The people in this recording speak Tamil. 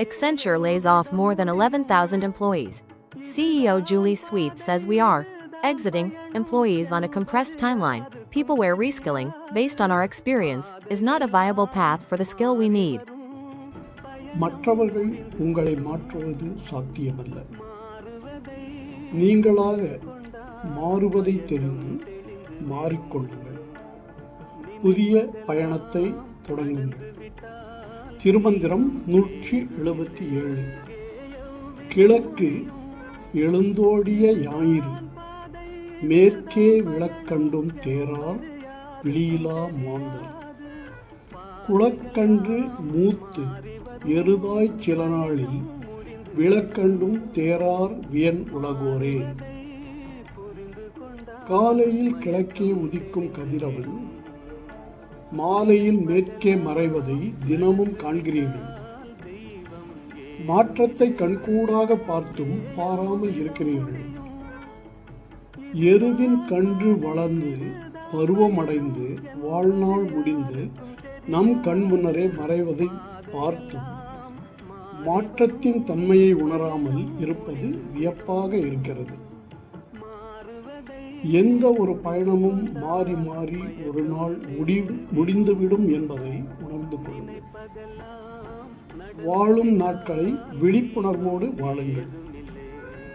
Accenture lays off more than 11,000 employees. CEO Julie Sweet says we are exiting employees on a compressed timeline. People where reskilling, based on our experience, is not a viable path for the skill we need. மற்றவர்கள் உங்களை மாற்றுவது சாத்தியமல்ல நீங்களாக மாறுவதை தெரிந்து மாறிக்கொள்ளுங்கள் புதிய பயணத்தை தொடங்குங்கள் திருமந்திரம் நூற்றி எழுபத்தி ஏழு. கிழக்கு எழுந்தோடிய ஞாயிறு மேற்கே விளக்கண்டும் தேரார் விழியிலா மாந்தர். குளக்கன்று மூத்து எருதாய் சில நாளில் விளக்கண்டும் தேரார் வியன் உலகோரே. காலையில் கிழக்கே உதிக்கும் கதிரவன் மாலையில் மேற்கே மறைவதை தினமும் காண்கிறீர்கள் மாற்றத்தை கண்கூடாக பார்த்தும் பாராமல் இருக்கிறீர்கள். எருதின் கன்று வளர்ந்து பருவமடைந்து வாழ்நாள் முடிந்து நம் கண் முன்னரே மறைவதை பார்த்தும். மாற்றத்தின் தன்மையை உணராமல் இருப்பது வியப்பாக இருக்கிறது. எந்த ஒரு பயணமும் மாறி மாறி ஒரு நாள் முடி முடிந்துவிடும் என்பதை உணர்ந்து கொள்ளுங்கள். வாழும் நாட்களை விழிப்புணர்வோடு வாழுங்கள்.